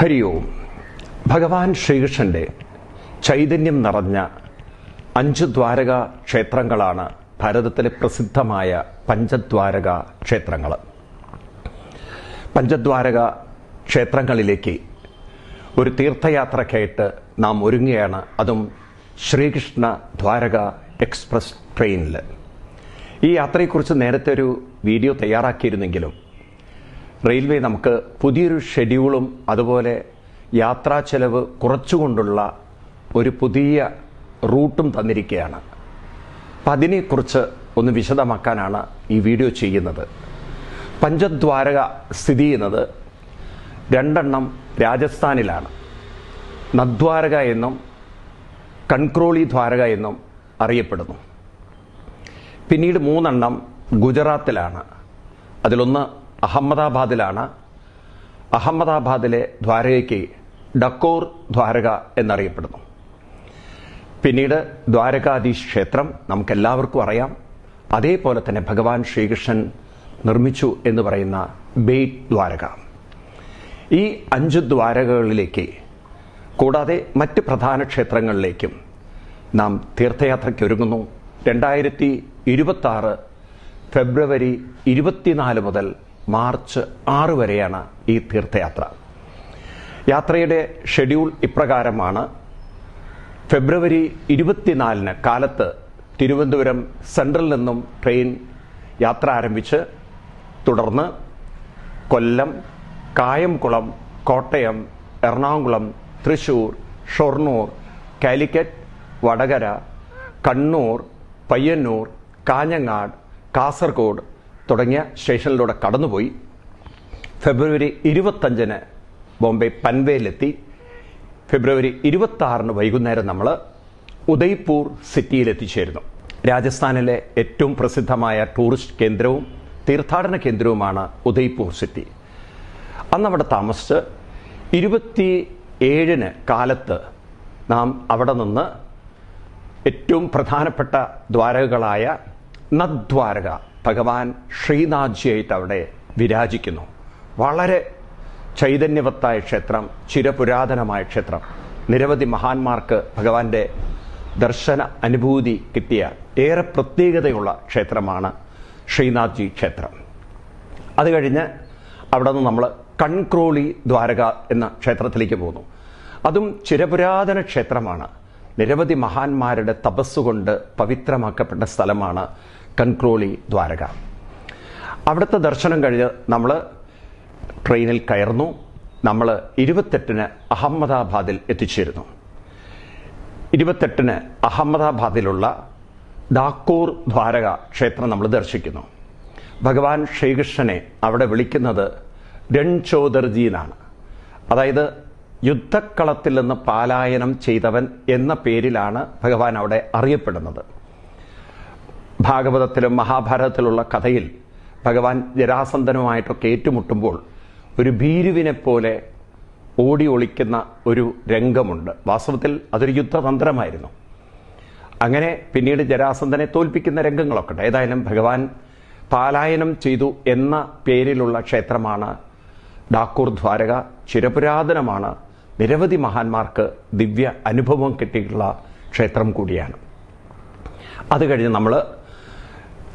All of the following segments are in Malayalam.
ഹരി ഓം. ഭഗവാൻ ശ്രീകൃഷ്ണന്റെ ചൈതന്യം നിറഞ്ഞ അഞ്ച് ദ്വാരക ക്ഷേത്രങ്ങളാണ് ഭാരതത്തിലെ പ്രസിദ്ധമായ പഞ്ചദ്വാരക ക്ഷേത്രങ്ങൾ പഞ്ചദ്വാരക ക്ഷേത്രങ്ങളിലേക്ക് ഒരു തീർത്ഥയാത്രയ്ക്കായിട്ട് നാം ഒരുങ്ങുകയാണ്. അതും ശ്രീകൃഷ്ണ ദ്വാരക എക്സ്പ്രസ് ട്രെയിനിൽ ഈ യാത്രയെക്കുറിച്ച് നേരത്തെ ഒരു വീഡിയോ തയ്യാറാക്കിയിരുന്നെങ്കിലും റെയിൽവേ നമുക്ക് പുതിയൊരു ഷെഡ്യൂളും അതുപോലെ യാത്രാ ചെലവ് കുറച്ചുകൊണ്ടുള്ള ഒരു പുതിയ റൂട്ടും തന്നിരിക്കുകയാണ്. അപ്പം അതിനെക്കുറിച്ച് ഒന്ന് വിശദമാക്കാനാണ് ഈ വീഡിയോ ചെയ്യുന്നത്. പഞ്ചദ്വാരക സ്ഥിതി ചെയ്യുന്നത് രണ്ടെണ്ണം രാജസ്ഥാനിലാണ്. നദ്വാരക എന്നും കൺക്രോളി ദ്വാരക എന്നും അറിയപ്പെടുന്നു. പിന്നീട് മൂന്നെണ്ണം ഗുജറാത്തിലാണ്. അതിലൊന്ന് അഹമ്മദാബാദിലാണ്. അഹമ്മദാബാദിലെ ദ്വാരകയ്ക്ക് ഡക്കോർ ദ്വാരക എന്നറിയപ്പെടുന്നു. പിന്നീട് ദ്വാരകാധീശ് ക്ഷേത്രം നമുക്കെല്ലാവർക്കും അറിയാം. അതേപോലെ തന്നെ ഭഗവാൻ ശ്രീകൃഷ്ണൻ നിർമ്മിച്ചു എന്ന് പറയുന്ന ബേറ്റ് ദ്വാരക. ഈ അഞ്ച് ദ്വാരകകളിലേക്ക് കൂടാതെ മറ്റ് പ്രധാന ക്ഷേത്രങ്ങളിലേക്കും നാം തീർത്ഥയാത്രയ്ക്ക് ഒരുങ്ങുന്നു രണ്ടായിരത്തി ഇരുപത്തി ഫെബ്രുവരി ഇരുപത്തിനാല് മുതൽ മാർച്ച് ആറ് വരെയാണ് ഈ തീർത്ഥയാത്ര. യാത്രയുടെ ഷെഡ്യൂൾ ഇപ്രകാരമാണ്. ഫെബ്രുവരി ഇരുപത്തിനാലിന് കാലത്ത് തിരുവനന്തപുരം സെൻട്രൽ നിന്നും ട്രെയിൻ യാത്ര ആരംഭിച്ച് തുടർന്ന് കൊല്ലം കായംകുളം കോട്ടയം എറണാകുളം തൃശൂർ ഷൊർണൂർ കാലിക്കറ്റ് വടകര കണ്ണൂർ പയ്യന്നൂർ കാഞ്ഞങ്ങാട് കാസർഗോഡ് തുടങ്ങിയ സ്റ്റേഷനിലൂടെ കടന്നുപോയി. ഫെബ്രുവരി ഇരുപത്തഞ്ചിന് ബോംബെ പൻവേയിലെത്തി. ഫെബ്രുവരി ഇരുപത്തി വൈകുന്നേരം നമ്മൾ ഉദയ്പൂർ സിറ്റിയിൽ എത്തിച്ചേരുന്നു രാജസ്ഥാനിലെ ഏറ്റവും പ്രസിദ്ധമായ ടൂറിസ്റ്റ് കേന്ദ്രവും തീർത്ഥാടന കേന്ദ്രവുമാണ് ഉദയ്പൂർ സിറ്റി. അന്ന് അവിടെ താമസിച്ച് ഇരുപത്തി ഏഴിന് കാലത്ത് നാം അവിടെ നിന്ന് ഏറ്റവും പ്രധാനപ്പെട്ട ദ്വാരകകളായ നദ്വാരക ഭഗവാൻ ശ്രീനാഥ്ജിയായിട്ട് അവിടെ വിരാജിക്കുന്നു. വളരെ ചൈതന്യവത്തായ ക്ഷേത്രം ചിരപുരാതനമായ ക്ഷേത്രം. നിരവധി മഹാന്മാർക്ക് ഭഗവാന്റെ ദർശന അനുഭൂതി കിട്ടിയ ഏറെ പ്രത്യേകതയുള്ള ക്ഷേത്രമാണ് ശ്രീനാഥ്ജി ക്ഷേത്രം. അത് കഴിഞ്ഞ് അവിടെ നിന്ന് നമ്മൾ കൺക്രോളി ദ്വാരക എന്ന ക്ഷേത്രത്തിലേക്ക് പോകുന്നു. അതും ചിരപുരാതന ക്ഷേത്രമാണ്. നിരവധി മഹാന്മാരുടെ തപസ്സുകൊണ്ട് പവിത്രമാക്കപ്പെട്ട സ്ഥലമാണ് കൺക്രോളി ദ്വാരക. അവിടുത്തെ ദർശനം കഴിഞ്ഞ് നമ്മൾ ട്രെയിനിൽ കയറുന്നു. നമ്മൾ ഇരുപത്തെട്ടിന് അഹമ്മദാബാദിൽ എത്തിച്ചേരുന്നു. ഇരുപത്തെട്ടിന് അഹമ്മദാബാദിലുള്ള ഡാക്കൂർ ദ്വാരക ക്ഷേത്രം നമ്മൾ ദർശിക്കുന്നു. ഭഗവാൻ ശ്രീകൃഷ്ണനെ അവിടെ വിളിക്കുന്നത് രൺചോദർജി എന്നാണ് അതായത് യുദ്ധക്കളത്തിൽ നിന്ന് പാലായനം ചെയ്തവൻ എന്ന പേരിലാണ് ഭഗവാൻ അവിടെ അറിയപ്പെടുന്നത്. ഭാഗവതത്തിലും മഹാഭാരതത്തിലുള്ള കഥയിൽ ഭഗവാൻ ജരാസന്ധനുമായിട്ടൊക്കെ ഏറ്റുമുട്ടുമ്പോൾ ഒരു ഭീരുവിനെ പോലെ ഓടി ഒളിക്കുന്ന ഒരു രംഗമുണ്ട്. വാസ്തവത്തിൽ അതൊരു യുദ്ധതന്ത്രമായിരുന്നു. അങ്ങനെ പിന്നീട് ജരാസന്ധനെ തോൽപ്പിക്കുന്ന രംഗങ്ങളൊക്കെ ഉണ്ട്. ഏതായാലും ഭഗവാൻ പാലായനം ചെയ്തു എന്ന പേരിലുള്ള ക്ഷേത്രമാണ് ഡാക്കൂർ ദ്വാരക. ചിരപുരാതനമാണ്. നിരവധി മഹാന്മാർക്ക് ദിവ്യ അനുഭവം കിട്ടിയിട്ടുള്ള ക്ഷേത്രം കൂടിയാണ്. അത് കഴിഞ്ഞ് നമ്മൾ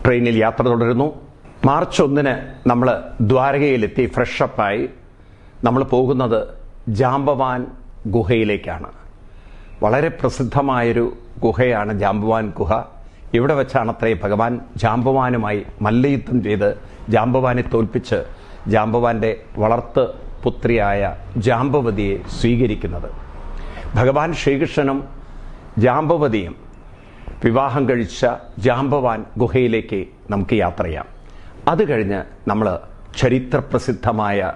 ട്രെയിനിൽ യാത്ര തുടരുന്നു. മാർച്ച് ഒന്നിന് നമ്മൾ ദ്വാരകയിലെത്തി ഫ്രഷപ്പായി നമ്മൾ പോകുന്നത് ജാംബവാൻ ഗുഹയിലേക്കാണ്. വളരെ പ്രസിദ്ധമായൊരു ഗുഹയാണ് ജാംബവാൻ ഗുഹ. ഇവിടെ വെച്ചാണ് അത്രയും ഭഗവാൻ ജാമ്പവാനുമായി മല്ലയുദ്ധം ചെയ്ത് ജാംബവാനെ തോൽപ്പിച്ച് ജാമ്പവാന്റെ വളർത്ത് പുത്രിയായ ജാമ്പവതിയെ സ്വീകരിക്കുന്നത്. ഭഗവാൻ ശ്രീകൃഷ്ണനും ജാമ്പവതിയും വിവാഹം കഴിച്ച ജാംബവാൻ ഗുഹയിലേക്ക് നമുക്ക് യാത്ര ചെയ്യാം അത് കഴിഞ്ഞ് നമ്മൾ ചരിത്രപ്രസിദ്ധമായ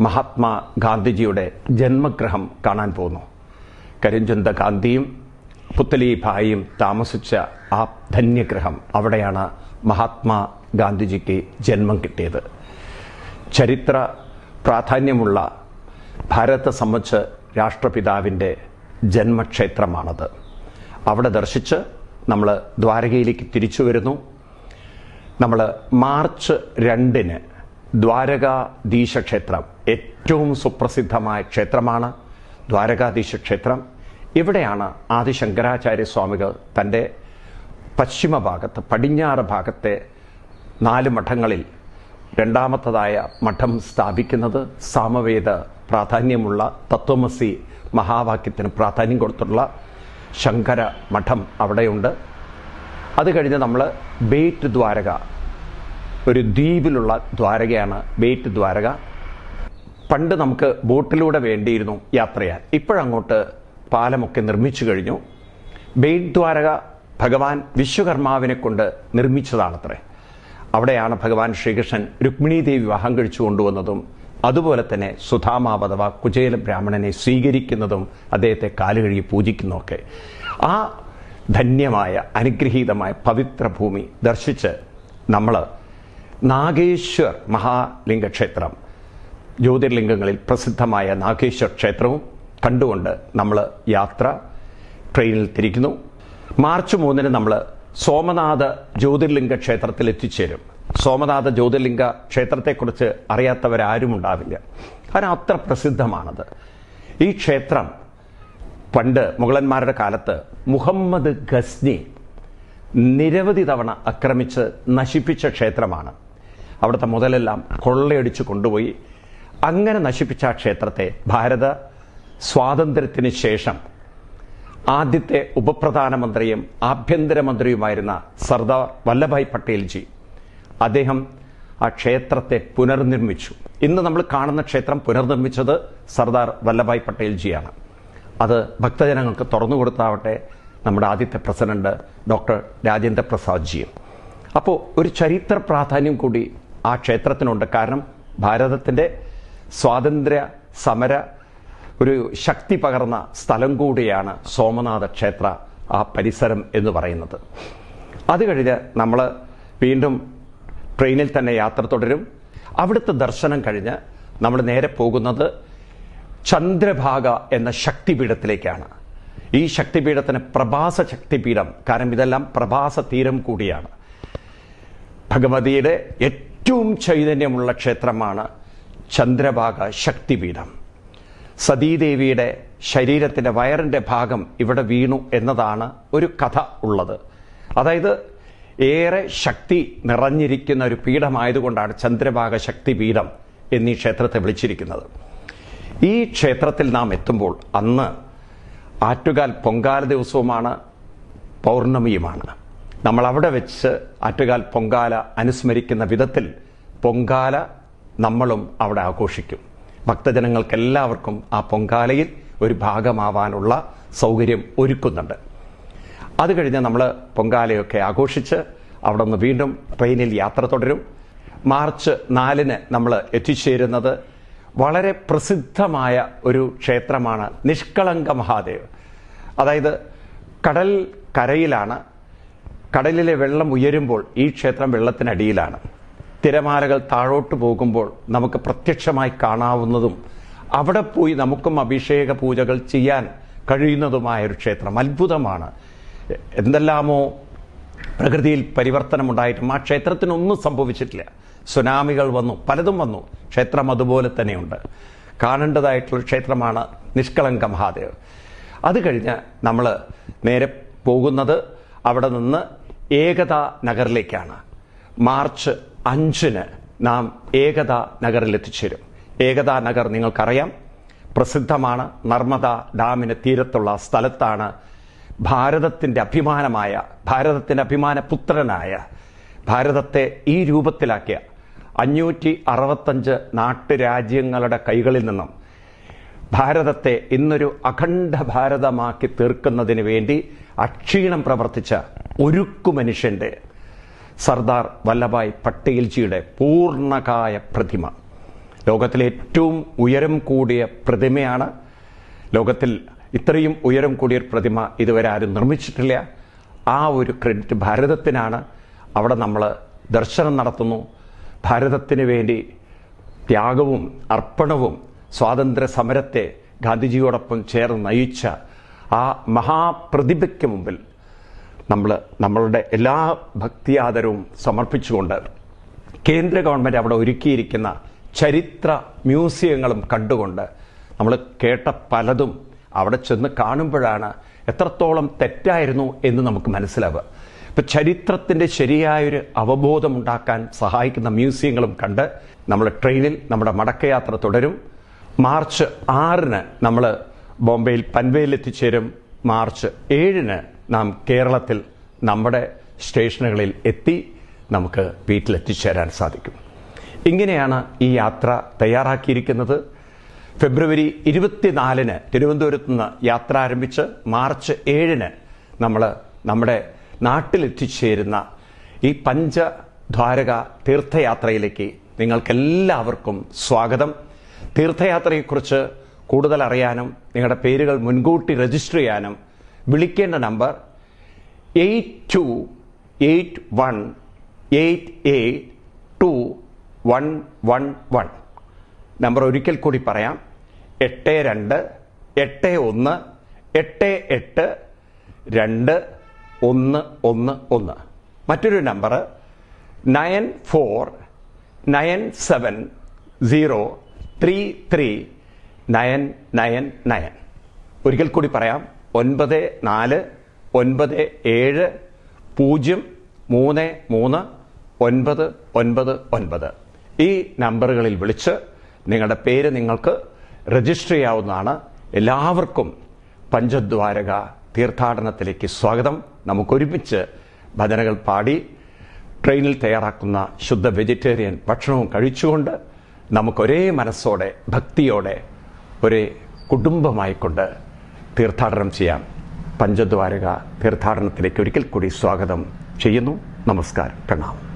മഹാത്മാ ഗാന്ധിജിയുടെ ജന്മഗ്രഹം കാണാൻ പോകുന്നു. കരിഞ്ചന്ത ഗാന്ധിയും പുത്തലിഭായിയും താമസിച്ച ആ ധന്യഗ്രഹം അവിടെയാണ് മഹാത്മാ ഗാന്ധിജിക്ക് ജന്മം കിട്ടിയത്. ചരിത്ര പ്രാധാന്യമുള്ള ഭാരത സംബന്ധിച്ച് രാഷ്ട്രപിതാവിന്റെ ജന്മക്ഷേത്രമാണത്. അവിടെ ദർശിച്ച് നമ്മൾ ദ്വാരകയിലേക്ക് തിരിച്ചു വരുന്നു. നമ്മൾ മാർച്ച് രണ്ടിന് ദ്വാരകാധീശ ക്ഷേത്രം ഏറ്റവും സുപ്രസിദ്ധമായ ക്ഷേത്രമാണ്. ദ്വാരകാധീശ ക്ഷേത്രം. ഇവിടെയാണ് ആദി ശങ്കരാചാര്യ സ്വാമികൾ തന്റെ പശ്ചിമ ഭാഗത്ത് പടിഞ്ഞാറ് ഭാഗത്തെ നാല് മഠങ്ങളിൽ രണ്ടാമത്തതായ മഠം സ്ഥാപിക്കുന്നത് സാമവേദ പ്രാധാന്യമുള്ള തത്വമസി മഹാവാക്യത്തിന് പ്രാധാന്യം കൊടുത്തുള്ള ശങ്കര മഠം അവിടെയുണ്ട്. അത് കഴിഞ്ഞ് നമ്മൾ ബേറ്റ് ദ്വാരക ഒരു ദ്വീപിലുള്ള ദ്വാരകയാണ് ബേറ്റ് ദ്വാരക. പണ്ട് നമുക്ക് ബോട്ടിലൂടെ വേണ്ടിയിരുന്നു യാത്ര ചെയ്യാൻ. ഇപ്പോഴങ്ങോട്ട് പാലമൊക്കെ നിർമ്മിച്ചു കഴിഞ്ഞു. ബേറ്റ് ദ്വാരക ഭഗവാൻ വിശ്വകർമാവിനെ കൊണ്ട് നിർമ്മിച്ചതാണത്രേ. അവിടെയാണ് ഭഗവാൻ ശ്രീകൃഷ്ണൻ രുക്മിണി ദേവി വിവാഹം കഴിച്ചു കൊണ്ടുവന്നതും അതുപോലെ തന്നെ സുധാമാവ് അഥവാ കുചേല ബ്രാഹ്മണനെ സ്വീകരിക്കുന്നതും അദ്ദേഹത്തെ കാലുകഴുകി പൂജിക്കുന്നതൊക്കെ. ആ ധന്യമായ അനുഗ്രഹീതമായ പവിത്ര ഭൂമി ദർശിച്ച് നമ്മൾ നാഗേശ്വർ മഹാലിംഗ ക്ഷേത്രം ജ്യോതിർലിംഗങ്ങളിൽ പ്രസിദ്ധമായ നാഗേശ്വർ ക്ഷേത്രവും കണ്ടുകൊണ്ട് നമ്മൾ യാത്ര ട്രെയിനിൽ തിരിക്കുന്നു. മാർച്ച് മൂന്നിന് നമ്മൾ സോമനാഥ ജ്യോതിർലിംഗ ക്ഷേത്രത്തിൽ എത്തിച്ചേരും സോമനാഥ ജ്യോതിർലിംഗ ക്ഷേത്രത്തെക്കുറിച്ച് അറിയാത്തവരാരും ഉണ്ടാവില്ല കാരണം അത്ര പ്രസിദ്ധമാണത്. ഈ ക്ഷേത്രം പണ്ട് മുഗളന്മാരുടെ കാലത്ത് മുഹമ്മദ് ഗസ്നി നിരവധി തവണ ആക്രമിച്ച് നശിപ്പിച്ച ക്ഷേത്രമാണ്. അവിടുത്തെ മുതലെല്ലാം കൊള്ളയടിച്ച് കൊണ്ടുപോയി. അങ്ങനെ നശിപ്പിച്ച ആ ക്ഷേത്രത്തെ ഭാരത സ്വാതന്ത്ര്യത്തിന് ശേഷം ആദ്യത്തെ ഉപപ്രധാനമന്ത്രിയും ആഭ്യന്തരമന്ത്രിയുമായിരുന്ന സർദാർ വല്ലഭായ് പട്ടേൽജി അദ്ദേഹം ആ ക്ഷേത്രത്തെ പുനർനിർമ്മിച്ചു. ഇന്ന് നമ്മൾ കാണുന്ന ക്ഷേത്രം പുനർനിർമ്മിച്ചത് സർദാർ വല്ലഭായ് പട്ടേൽജിയാണ്. അത് ഭക്തജനങ്ങൾക്ക് തുറന്നു കൊടുത്താവട്ടെ നമ്മുടെ ആദ്യത്തെ പ്രസിഡന്റ് ഡോക്ടർ രാജേന്ദ്ര പ്രസാദ് പ്രസാദ്ജിയും അപ്പോൾ ഒരു ചരിത്ര പ്രാധാന്യം കൂടി ആ ക്ഷേത്രത്തിനുണ്ട്. കാരണം ഭാരതത്തിന്റെ സ്വാതന്ത്ര്യ സമര ഒരു ശക്തി പകർന്ന സ്ഥലം കൂടിയാണ് സോമനാഥ ക്ഷേത്ര ആ പരിസരം എന്ന് പറയുന്നത്. അത് കഴിഞ്ഞ് നമ്മൾ വീണ്ടും ട്രെയിനിൽ തന്നെ യാത്ര തുടരും. അവിടുത്തെ ദർശനം കഴിഞ്ഞ് നമ്മൾ നേരെ പോകുന്നത് ചന്ദ്രഭാഗ എന്ന ശക്തിപീഠത്തിലേക്കാണ്. ഈ ശക്തിപീഠത്തിന് പ്രഭാസ ശക്തിപീഠം കാരണം ഇതെല്ലാം പ്രഭാസ തീരം കൂടിയാണ്. ഭഗവതിയുടെ ഏറ്റവും ചൈതന്യമുള്ള ക്ഷേത്രമാണ് ചന്ദ്രഭാഗ ശക്തിപീഠം. സതീദേവിയുടെ ശരീരത്തിന്റെ വയറിന്റെ ഭാഗം ഇവിടെ വീണു എന്നതാണ് ഒരു കഥ ഉള്ളത്. അതായത് ഏറെ ശക്തി നിറഞ്ഞിരിക്കുന്ന ഒരു പീഠമായതുകൊണ്ടാണ് ചന്ദ്രഭാഗ ശക്തി ശക്തിപീഠം എന്നീ ക്ഷേത്രത്തെ വിളിച്ചിരിക്കുന്നത്. ഈ ക്ഷേത്രത്തിൽ നാം എത്തുമ്പോൾ അന്ന് ആറ്റുകാൽ പൊങ്കാല ദിവസവുമാണ് പൗർണമിയുമാണ്. നമ്മൾ അവിടെ വെച്ച് ആറ്റുകാൽ പൊങ്കാല അനുസ്മരിക്കുന്ന വിധത്തിൽ പൊങ്കാല നമ്മളും അവിടെ ആഘോഷിക്കും. ഭക്തജനങ്ങൾക്ക് എല്ലാവർക്കും ആ പൊങ്കാലയിൽ ഒരു ഭാഗമാവാനുള്ള സൗകര്യം ഒരുക്കുന്നുണ്ട്. അത് കഴിഞ്ഞ് നമ്മൾ പൊങ്കാലയൊക്കെ ആഘോഷിച്ച് അവിടെ നിന്ന് വീണ്ടും ട്രെയിനിൽ യാത്ര തുടരും. മാർച്ച് നാലിന് നമ്മൾ എത്തിച്ചേരുന്നത് വളരെ പ്രസിദ്ധമായ ഒരു ക്ഷേത്രമാണ് നിഷ്കളങ്ക മഹാദേവ്. അതായത് കടൽ കരയിലാണ്. കടലിലെ വെള്ളം ഉയരുമ്പോൾ ഈ ക്ഷേത്രം വെള്ളത്തിനടിയിലാണ്. തിരമാലകൾ താഴോട്ട് പോകുമ്പോൾ നമുക്ക് പ്രത്യക്ഷമായി കാണാവുന്നതും അവിടെ പോയി നമുക്കും അഭിഷേക പൂജകൾ ചെയ്യാൻ കഴിയുന്നതുമായ ഒരു ക്ഷേത്രം. അത്ഭുതമാണ്. എന്തെല്ലാമോ പ്രകൃതിയിൽ പരിവർത്തനം ഉണ്ടായിട്ടും ആ ക്ഷേത്രത്തിനൊന്നും സംഭവിച്ചിട്ടില്ല. സുനാമികൾ വന്നു പലതും വന്നു. ക്ഷേത്രം അതുപോലെ തന്നെയുണ്ട്. കാണേണ്ടതായിട്ടുള്ള ക്ഷേത്രമാണ് നിഷ്കളങ്ക മഹാദേവ്. അത് കഴിഞ്ഞ് നമ്മൾ നേരെ പോകുന്നത് അവിടെ നിന്ന് ഏകതാ നഗറിലേക്കാണ്. മാർച്ച് അഞ്ചിന് നാം ഏകതാ നഗറിൽ എത്തിച്ചേരും ഏകതാ നഗർ നിങ്ങൾക്കറിയാം. പ്രസിദ്ധമാണ് നർമ്മദ ഡാമിന് തീരത്തുള്ള സ്ഥലത്താണ് ഭാരതത്തിന്റെ അഭിമാനമായ ഭാരതത്തിന്റെ അഭിമാന പുത്രനായ ഭാരതത്തെ ഈ രൂപത്തിലാക്കിയ അഞ്ഞൂറ്റി അറുപത്തഞ്ച് നാട്ടുരാജ്യങ്ങളുടെ കൈകളിൽ നിന്നും ഭാരതത്തെ ഇന്നൊരു അഖണ്ഡ ഭാരതമാക്കി തീർക്കുന്നതിന് വേണ്ടി അക്ഷീണം പ്രവർത്തിച്ച ഒരുക്കു മനുഷ്യന്റെ സർദാർ വല്ലഭായ് പട്ടേൽജിയുടെ പൂർണകായ പ്രതിമ. ലോകത്തിലെ ഏറ്റവും ഉയരം കൂടിയ പ്രതിമയാണ്. ലോകത്തിൽ ഇത്രയും ഉയരം കൂടിയ ഒരു പ്രതിമ ഇതുവരെ ആരും നിർമ്മിച്ചിട്ടില്ല. ആ ഒരു ക്രെഡിറ്റ് ഭാരതത്തിനാണ് അവിടെ നമ്മൾ ദർശനം നടത്തുന്നു. ഭാരതത്തിന് വേണ്ടി ത്യാഗവും അർപ്പണവും സ്വാതന്ത്ര്യ സമരത്തെ ഗാന്ധിജിയോടൊപ്പം ചേർന്ന് നയിച്ച ആ മഹാപ്രതിഭയ്ക്ക് മുമ്പിൽ നമ്മൾ നമ്മളുടെ എല്ലാ ഭക്തിയാദരവും സമർപ്പിച്ചുകൊണ്ട് കേന്ദ്ര ഗവൺമെന്റ് അവിടെ ഒരുക്കിയിരിക്കുന്ന ചരിത്ര മ്യൂസിയങ്ങളും കണ്ടുകൊണ്ട് നമ്മൾ കേട്ട പലതും അവിടെ ചെന്ന് കാണുമ്പോഴാണ് എത്രത്തോളം തെറ്റായിരുന്നു എന്ന് നമുക്ക് മനസ്സിലാവുക. ഇപ്പം ചരിത്രത്തിന്റെ ശരിയായൊരു അവബോധം ഉണ്ടാക്കാൻ സഹായിക്കുന്ന മ്യൂസിയങ്ങളും കണ്ട് നമ്മൾ ട്രെയിനിൽ നമ്മുടെ മടക്കയാത്ര തുടരും. മാർച്ച് ആറിന് നമ്മൾ ബോംബെയിൽ പൻവേയിൽ എത്തിച്ചേരും. മാർച്ച് ഏഴിന് നാം കേരളത്തിൽ നമ്മുടെ സ്റ്റേഷനുകളിൽ എത്തി നമുക്ക് വീട്ടിലെത്തിച്ചേരാൻ സാധിക്കും. ഇങ്ങനെയാണ് ഈ യാത്ര തയ്യാറാക്കിയിരിക്കുന്നത്. ഫെബ്രുവരി ഇരുപത്തിനാലിന് തിരുവനന്തപുരത്ത് നിന്ന് യാത്ര ആരംഭിച്ച് മാർച്ച് ഏഴിന് നമ്മൾ നമ്മുടെ നാട്ടിലെത്തിച്ചേരുന്ന ഈ പഞ്ചദ്വാരക തീർത്ഥയാത്രയിലേക്ക് നിങ്ങൾക്കെല്ലാവർക്കും സ്വാഗതം. തീർത്ഥയാത്രയെക്കുറിച്ച് കൂടുതൽ അറിയാനും നിങ്ങളുടെ പേരുകൾ മുൻകൂട്ടി രജിസ്റ്റർ ചെയ്യാനും വിളിക്കേണ്ട number eight two eight one eight eight two one one one. Number ഒരിക്കൽ കൂടി പറയാം. എട്ട് രണ്ട് എട്ട് ഒന്ന് എട്ട് എട്ട് രണ്ട് ഒന്ന് ഒന്ന് ഒന്ന്. മറ്റൊരു number nine four nine seven zero three three nine nine nine. ഒരിക്കൽ കൂടി പറയാം. ഒൻപത് നാല് ഒൻപത് ഏഴ് പൂജ്യം മൂന്ന് മൂന്ന് ഒൻപത് ഒൻപത് ഒൻപത്. ഈ നമ്പറുകളിൽ വിളിച്ച് നിങ്ങളുടെ പേര് നിങ്ങൾക്ക് രജിസ്റ്റർ ചെയ്യാവുന്നതാണ്. എല്ലാവർക്കും പഞ്ചദ്വാരക തീർത്ഥാടനത്തിലേക്ക് സ്വാഗതം. നമുക്കൊരുമിച്ച് ഭജനകൾ പാടി ട്രെയിനിൽ തയ്യാറാക്കുന്ന ശുദ്ധ വെജിറ്റേറിയൻ ഭക്ഷണവും കഴിച്ചുകൊണ്ട് നമുക്കൊരേ മനസ്സോടെ ഭക്തിയോടെ ഒരേ കുടുംബമായിക്കൊണ്ട് തീർത്ഥാടനം ചെയ്യാം. പഞ്ചദ്വാരക തീർത്ഥാടനത്തിലേക്ക് ഒരിക്കൽ കൂടി സ്വാഗതം ചെയ്യുന്നു. നമസ്കാരം. പ്രണാമം.